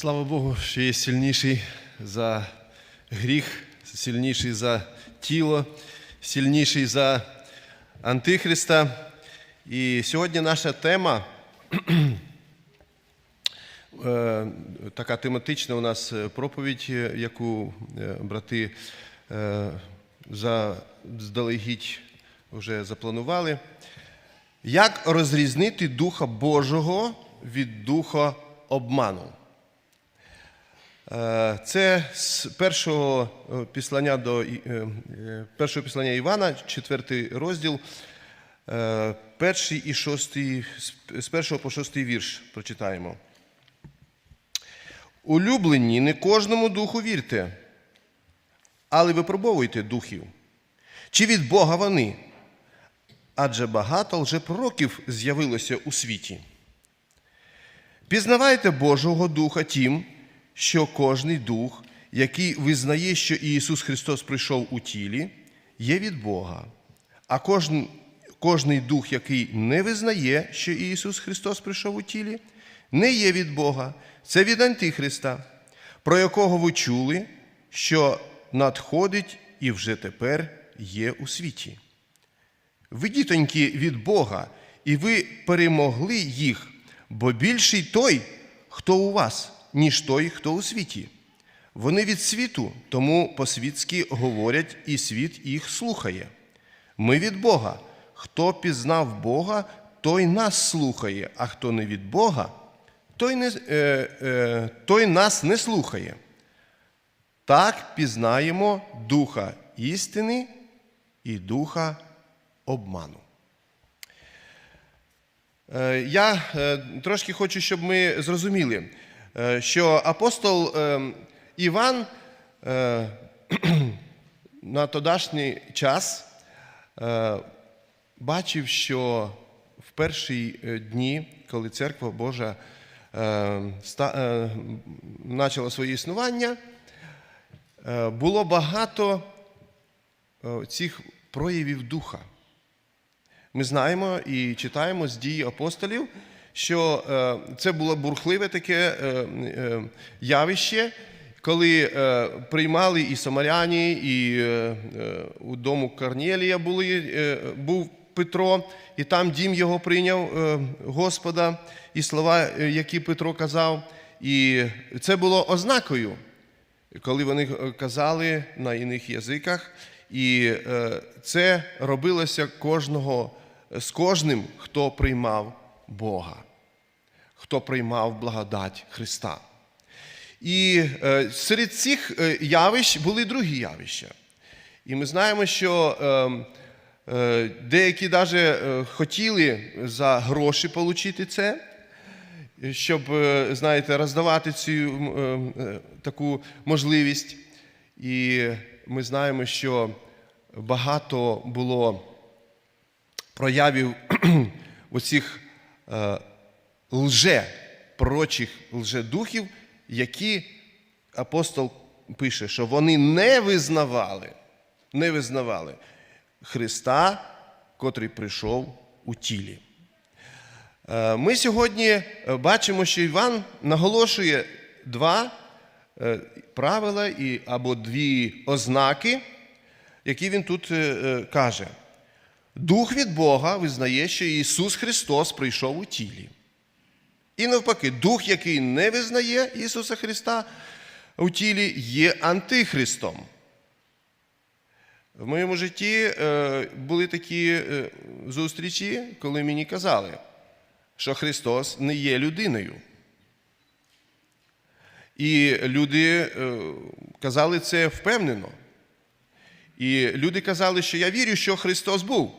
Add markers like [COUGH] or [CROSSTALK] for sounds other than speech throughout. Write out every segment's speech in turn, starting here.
Слава Богу, що є сильніший за гріх, сильніший за тіло, сильніший за Антихриста. І сьогодні наша тема [CLEARS THROAT] е, така тематична у нас проповідь, яку е, брати е, заздалегідь вже запланували. Як розрізнити Духа Божого від Духа обману? Е, Це з першого е, післання до е, першого післання Івана, четвертий розділ, перший і шостий, з- першого по шостий вірш прочитаємо. Улюблені, не кожному духу вірте, але випробовуйте духів. Чи від Бога вони? Адже багато лжепророків з'явилося у світі. Пізнавайте Божого Духа тим, що кожний дух, який визнає, що Ісус Христос прийшов у тілі, є від Бога. А кожен, кожний дух, який не визнає, що Ісус Христос прийшов у тілі, не є від Бога, це від Антихриста, про якого ви чули, що надходить і вже тепер є у світі. Ви, дітоньки, від Бога, і ви перемогли їх, бо більший той, хто у вас, ніж той, хто у світі. Вони від світу, тому по-світськи говорять, і світ їх слухає. Ми від Бога. Хто пізнав Бога, той нас слухає, а хто не від Бога, той, не, е, е, той нас не слухає. Так пізнаємо духа істини і духа обману. Е, Я е, трошки хочу, щоб ми зрозуміли, що апостол е, Іван е, [CLEARS THROAT] на тодашній час е, бачив, що в перші е, дні, коли церква Божа е, е, почала своє існування, е, було багато е, цих проявів духа. Ми знаємо і читаємо з дії апостолів, що е, це було бурхливе таке е, е, явище, коли приймали і самаряні, і у дому Корнелія були, був Петро, і там дім його прийняв Господа, і слова, які Петро казав. І це було ознакою коли вони казали на іних язиках, і це робилося кожного, з кожним, хто приймав Бога, хто приймав благодать Христа. І е, серед цих е, явищ були другі явища. І ми знаємо, що е, е, деякі навіть хотіли за гроші отримати це, щоб, знаєте, роздавати цю м, е, е, таку можливість. І ми знаємо, що багато було проявів [CLEARS THROAT] оцих лже, пророчих лжедухів, які апостол пише, що вони не визнавали, не визнавали Христа, котрий прийшов у тілі. Е, Ми сьогодні е, бачимо, що Іван наголошує два е, правила або дві ознаки, які він тут каже. Дух від Бога визнає, що Ісус Христос прийшов у тілі. І навпаки, дух, який не визнає Ісуса Христа у тілі, є антихристом. В моєму житті е, були такі е, зустрічі, коли мені казали, що Христос не є людиною. І люди е, казали це впевнено. І люди казали, що я вірю, що Христос був,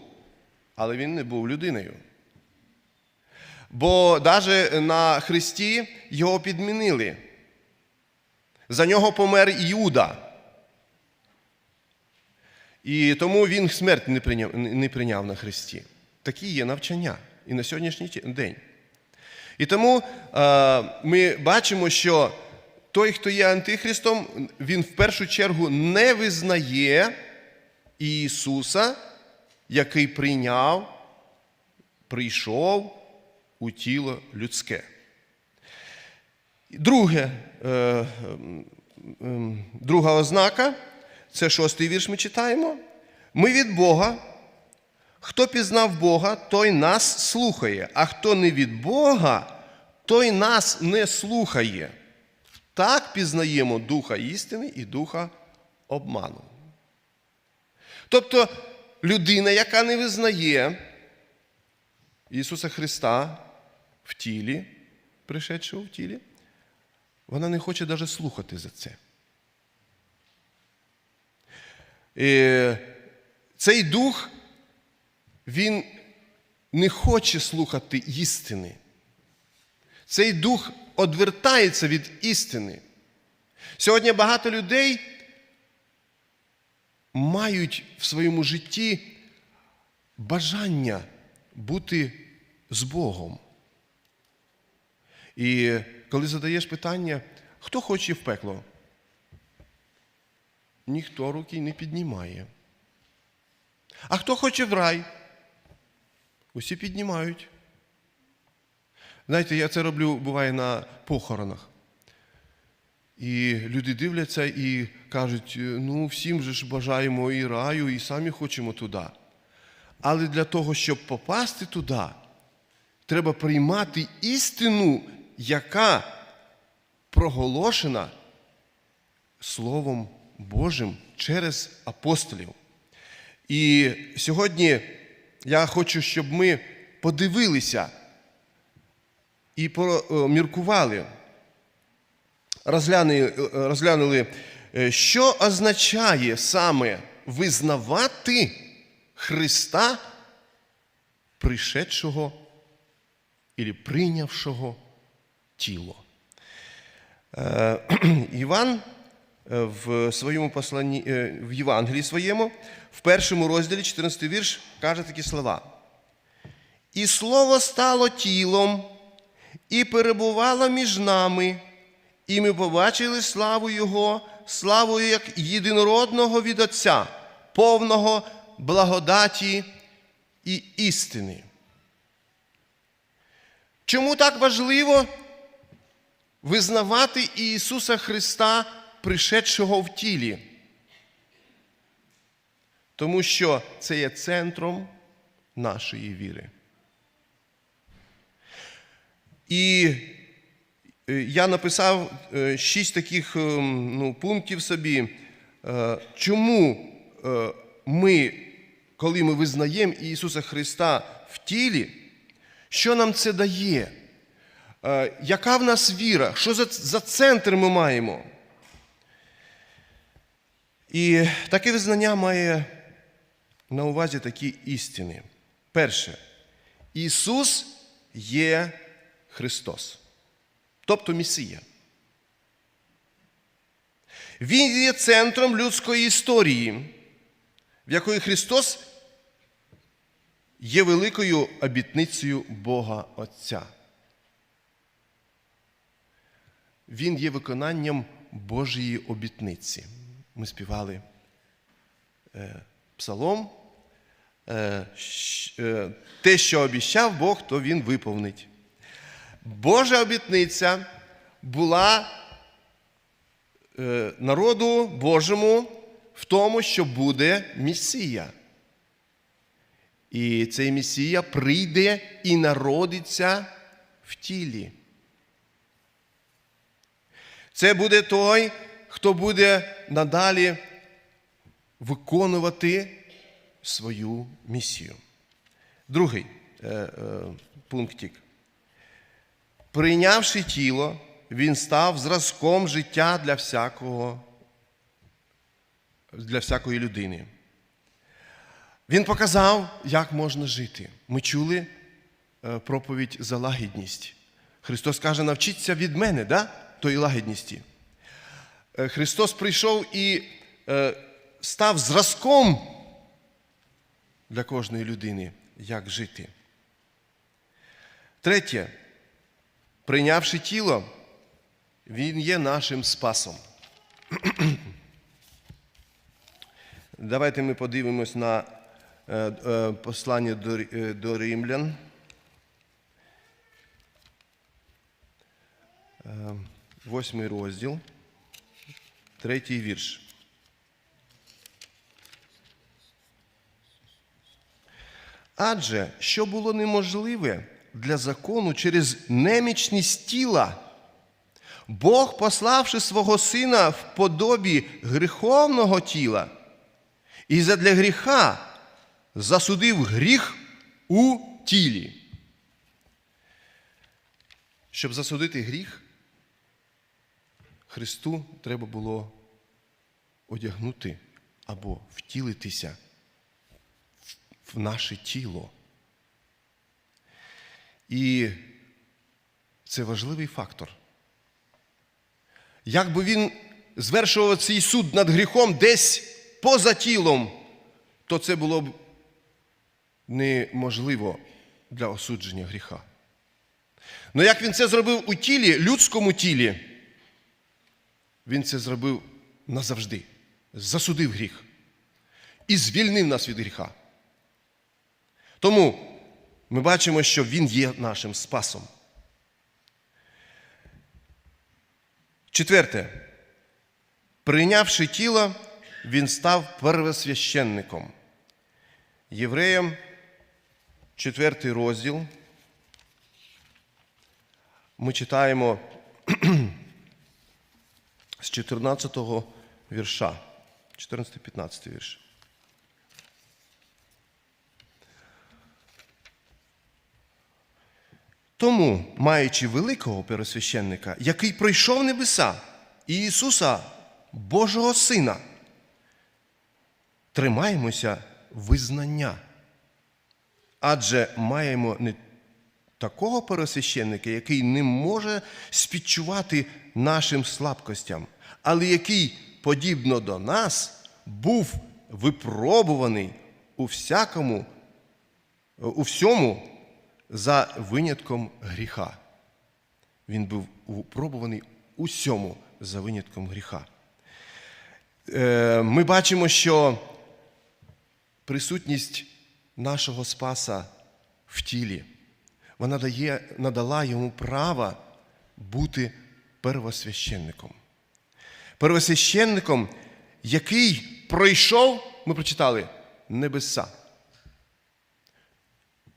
але Він не був людиною. Бо навіть на Христі його підмінили. За нього помер Іуда. І тому він смерть не прийняв, не прийняв на Христі. Такі є навчання і на сьогоднішній день. І тому е, ми бачимо, що той, хто є антихристом, він в першу чергу не визнає Ісуса, який прийняв, прийшов у тіло людське. Друге, е, м, друга ознака, це шостий вірш ми читаємо. Ми від Бога. Хто пізнав Бога, той нас слухає, а хто не від Бога, той нас не слухає. Так пізнаємо духа істини і духа обману. Тобто людина, яка не визнає Ісуса Христа в тілі, пришедшого в тілі, вона не хоче навіть слухати за це. І цей дух, він не хоче слухати істини. Цей дух одвертається від істини. Сьогодні багато людей мають в своєму житті бажання бути з Богом. І коли задаєш питання, хто хоче в пекло? Ніхто руки не піднімає. А хто хоче в рай? Усі піднімають. Знаєте, я це роблю, буває, на похоронах. І люди дивляться і кажуть, ну всім же ж бажаємо і раю, і самі хочемо туди. Але для того, щоб попасти туди, треба приймати істину, яка проголошена Словом Божим через апостолів. І сьогодні я хочу, щоб ми подивилися і поміркували, розглянули, розглянули, е, що означає саме визнавати Христа, пришедшого і прийнявшого тіло. Е, [CLEARS THROAT] Іван е, в своєму посланні, е, в Євангелії своєму, в першому розділі, 14 вірш, каже такі слова. І слово стало тілом, і перебувало між нами, і ми побачили славу Його, славу як єдинородного від Отця, повного благодаті і істини. Чому так важливо визнавати Ісуса Христа, пришедшого в тілі? Тому що це є центром нашої віри. І е, я написав е, шість таких е, ну, пунктів собі, чому ми, коли ми визнаємо Ісуса Христа в тілі, що нам це дає? Е, Яка в нас віра? Що за, за центр ми маємо? І таке визнання має на увазі такі істини. Перше, Ісус є Христос, тобто Месія. Він є центром людської історії, в якої Христос є великою обітницею Бога Отця. Він є виконанням Божої обітниці. Ми співали е, псалом. Е, е, те, що обіщав Бог, то Він виповнить. Божа обітниця була народу Божому в тому, що буде Месія. І цей Месія прийде і народиться в тілі. Це буде той, хто буде надалі виконувати свою місію. Другий е, е, пунктик. Прийнявши тіло, він став зразком життя для всякого, для всякої людини. Він показав, як можна жити. Ми чули е, проповідь за лагідність. Христос каже, навчіться від мене, да? Тої лагідності. Е, Христос прийшов і е, став зразком для кожної людини, як жити. Третє, прийнявши тіло, Він є нашим спасом. [CLEARS THROAT] Давайте ми подивимось на е, послання до римлян. Восьмий розділ, третій вірш. Адже що було неможливе для закону через немічність тіла, Бог, пославши свого сина в подобі гріховного тіла, і задля гріха засудив гріх у тілі. Щоб засудити гріх, Христу треба було одягнути або втілитися в наше тіло. І це важливий фактор. Як би він звершував цей суд над гріхом десь поза тілом, то це було б неможливо для осудження гріха. Але як він це зробив у тілі, людському тілі, він це зробив назавжди, засудив гріх і звільнив нас від гріха. Тому ми бачимо, що Він є нашим спасом. Четверте. Прийнявши тіло, він став первосвященником. Євреям, четвертий розділ. Ми читаємо з 14 вірша. 14-15 вірш. Тому, маючи великого первосвященника, який пройшов небеса, Ісуса, Божого Сина, тримаємося визнання. Адже маємо не такого первосвященника, який не може спідчувати нашим слабкостям, але який, подібно до нас, був випробуваний у всякому, у всьому за винятком гріха. Він був випробуваний усьому за винятком гріха. Е, Ми бачимо, що присутність нашого Спаса в тілі, вона дає, надала йому право бути первосвященником. Первосвященником, який пройшов, ми прочитали, небеса.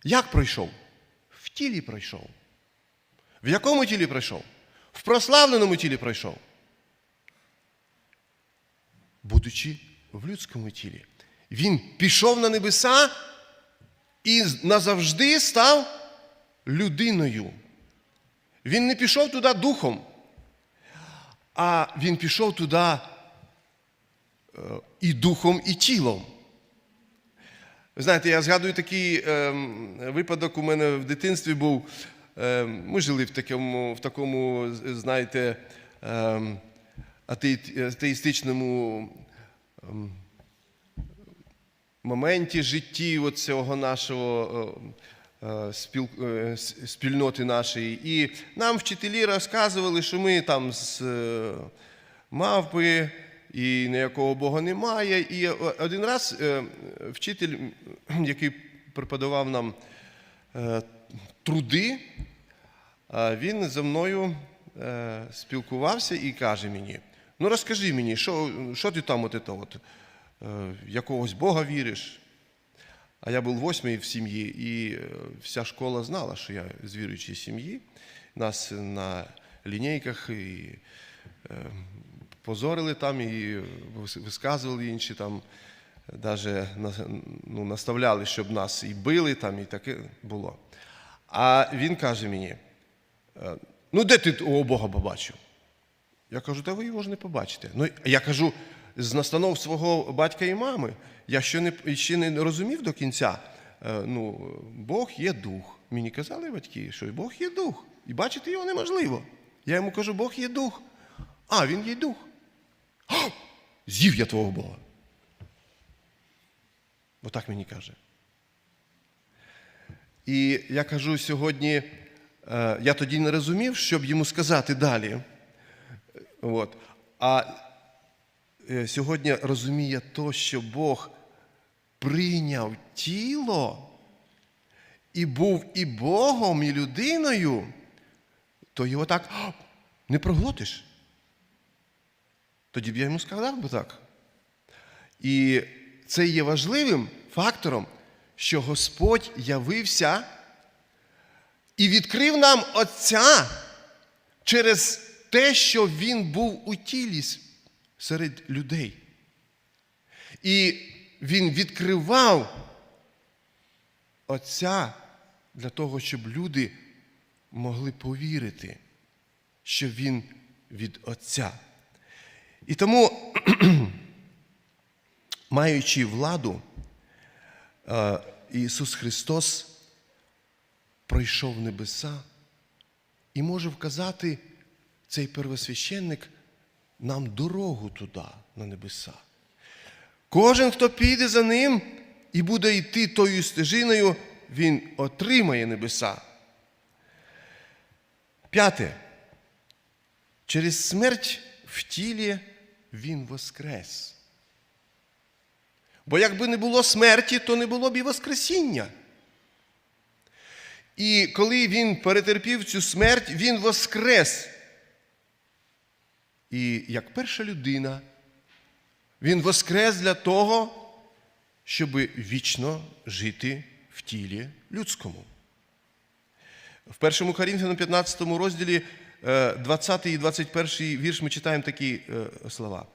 Як пройшов? В тілі пройшов. В якому тілі пройшов? В прославленому тілі пройшов. Будучи в людському тілі. Він пішов на небеса і назавжди став людиною. Він не пішов туди духом, а він пішов туди е, і духом, і тілом. Ви знаєте, я згадую такий е, випадок у мене в дитинстві був. Е, ми жили в такому, в такому знаєте, е, атеїстичному моменті житті от цього нашого спільноти нашої. І нам вчителі розказували, що ми там з е, мавпи і ніякого Бога немає. І один раз е, вчитель, який преподавав нам е, труди, е, він зі мною е, спілкувався і каже мені: ну розкажи мені, що, що ти там от, от, е, якогось Бога віриш? А я був восьмий в сім'ї, і е, вся школа знала, що я з віруючої сім'ї. Нас на лінійках і е, позорили там, і висказували інші там, навіть ну, наставляли, щоб нас і били, там, і таке було. А він каже мені: е, ну де ти того Бога побачив? Я кажу, та ви його ж не побачите. Ну, я кажу, з настанов свого батька і мами, я ще не ще не розумів до кінця. Е, ну, Бог є дух. Мені казали батьки, що Бог є дух. І бачити його неможливо. Я йому кажу, Бог є дух. А, він є дух. О, з'їв я твого Бога. Отак мені каже. І я кажу сьогодні, е, я тоді не розумів, щоб йому сказати далі. От. А сьогодні розуміє то, що Бог прийняв тіло і був і Богом, і людиною, то його так не проглотиш. Тоді б я йому сказав би так. І це є важливим фактором, що Господь явився і відкрив нам Отця через те, що Він був у тілі серед людей. І Він відкривав Отця для того, щоб люди могли повірити, що Він від Отця. І тому, [CLEARS THROAT] маючи владу, е, Ісус Христос пройшов небеса і може вказати цей первосвященник нам дорогу туди, на небеса. Кожен, хто піде за ним і буде йти тою стежиною, він отримає небеса. П'яте. Через смерть в тілі він воскрес. Бо якби не було смерті, то не було б і Воскресіння. І коли він перетерпів цю смерть, він воскрес. І як перша людина, він воскрес для того, щоб вічно жити в тілі людському. В 1 Корінфянам 15 розділі е, 20 і 21 вірш ми читаємо такі е, слова.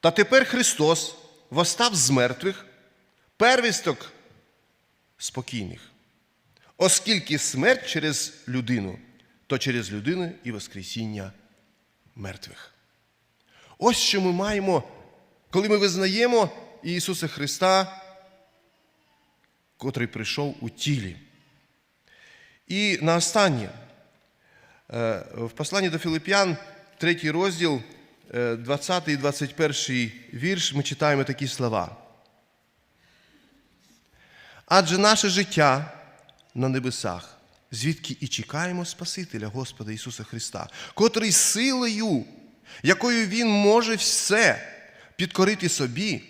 Та тепер Христос восстав з мертвих, первісток спокійних. Оскільки смерть через людину, то через людину і Воскресіння мертвих. Ось що ми маємо, коли ми визнаємо Ісуса Христа, котрий прийшов у тілі. І на останнє, е, в посланні до Філип'ян, третій розділ, е, 20 і 21 вірш, ми читаємо такі слова. Адже наше життя на небесах, звідки і чекаємо Спасителя Господа Ісуса Христа, котрий силою, якою Він може все підкорити собі,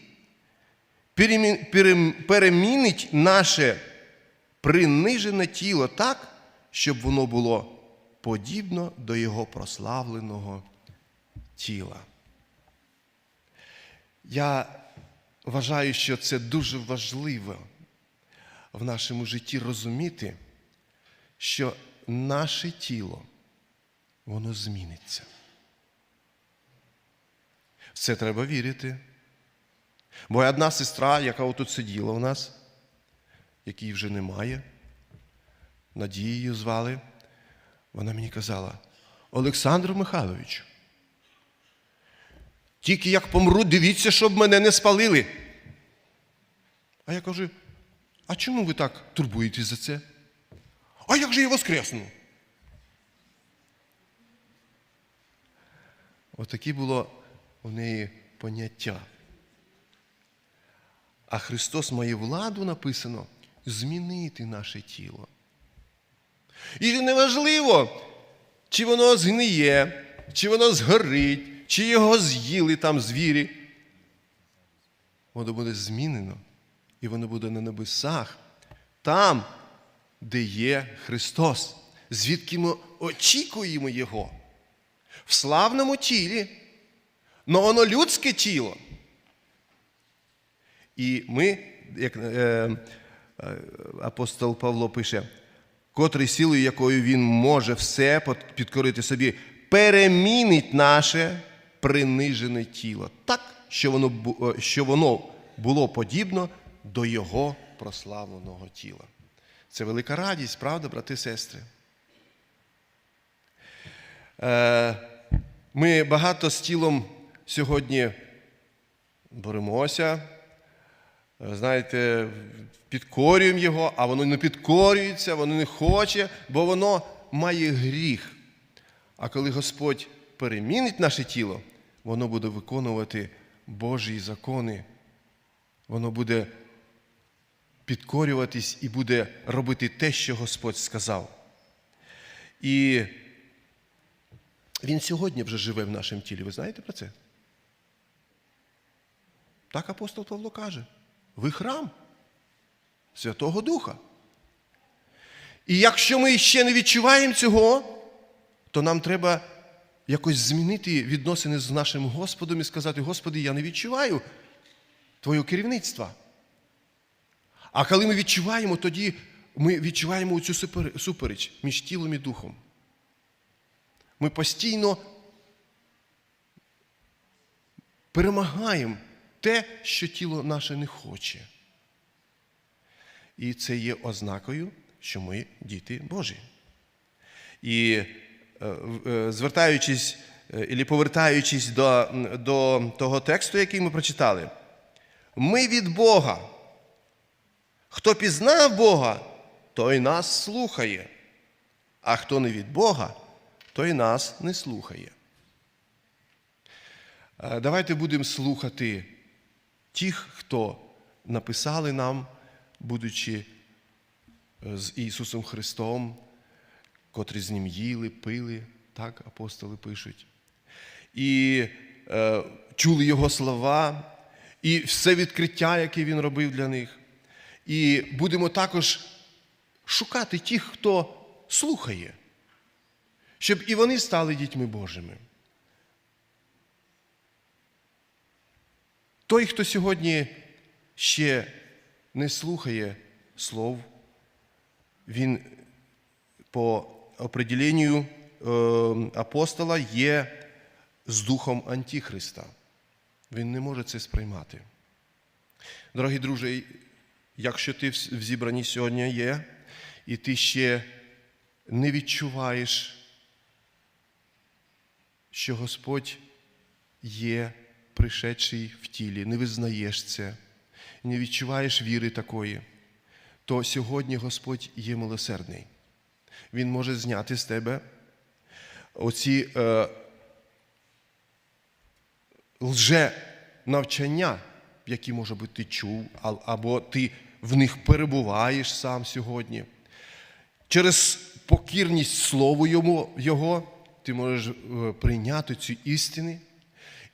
перемінить наше принижене тіло так, щоб воно було подібно до Його прославленого тіла. Я вважаю, що це дуже важливо в нашому житті розуміти, що наше тіло, воно зміниться. В це треба вірити. Бо одна сестра, яка отут сиділа у нас, якій вже немає, Надією звали, вона мені казала, Олександр Михайлович, тільки як помру, дивіться, щоб мене не спалили. А я кажу, а чому ви так турбуєтесь за це? А як же я воскресну? Отакі було у неї поняття. А Христос має владу написано змінити наше тіло. І неважливо, чи воно згниє, чи воно згорить, чи його з'їли там звірі. Воно буде змінено, і воно буде на небесах, там, де є Христос, звідки ми очікуємо Його. В славному тілі, но воно людське тіло. І ми, як е, е, апостол Павло пише, котрий силою, якою він може все підкорити собі, перемінить наше принижене тіло, так, що воно, е, що воно було подібно до Його прославленого тіла. Це велика радість, правда, брати і сестри? Е, Ми багато з тілом сьогодні боремося, е, знаєте, підкорюємо його, а воно не підкорюється, воно не хоче, бо воно має гріх. А коли Господь перемінить наше тіло, воно буде виконувати Божі закони. Воно буде підкорюватись і буде робити те, що Господь сказав. І Він сьогодні вже живе в нашому тілі. Ви знаєте про це? Так апостол Павло каже: ви храм Святого Духа. І якщо ми ще не відчуваємо цього, то нам треба якось змінити відносини з нашим Господом і сказати: Господи, я не відчуваю Твого керівництва. А коли ми відчуваємо, тоді ми відчуваємо цю супереч між тілом і духом. Ми постійно перемагаємо те, що тіло наше не хоче. І це є ознакою, що ми діти Божі. І е, е, звертаючись і повертаючись до, до того тексту, який ми прочитали, ми від Бога. Хто пізнав Бога, той нас слухає, а хто не від Бога, той нас не слухає. Е, Давайте будемо слухати тих, хто написали нам, будучи е, з Ісусом Христом, котрі з Ним їли, пили, так апостоли пишуть. І е, чули Його слова, і все відкриття, яке Він робив для них. І будемо також шукати тих, хто слухає, щоб і вони стали дітьми Божими. Той, хто сьогодні ще не слухає слов, він по определенню е, апостола є з духом Антихриста. Він не може це сприймати. Дорогі друзі, якщо ти в зібранні сьогодні є, і ти ще не відчуваєш, що Господь є пришедший в тілі, не визнаєш це, не відчуваєш віри такої, то сьогодні Господь є милосердний. Він може зняти з тебе оці е, лже навчання, які, може бути, ти чув, або ти в них перебуваєш сам сьогодні. Через покірність Слову йому, Його ти можеш е, прийняти ці істини,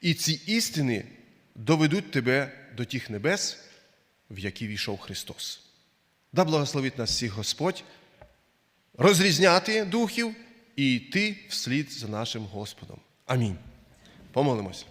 і ці істини доведуть тебе до тих небес, в які війшов Христос. Да благословить нас всіх Господь, розрізняти духів і йти вслід за нашим Господом. Амінь. Помолимось.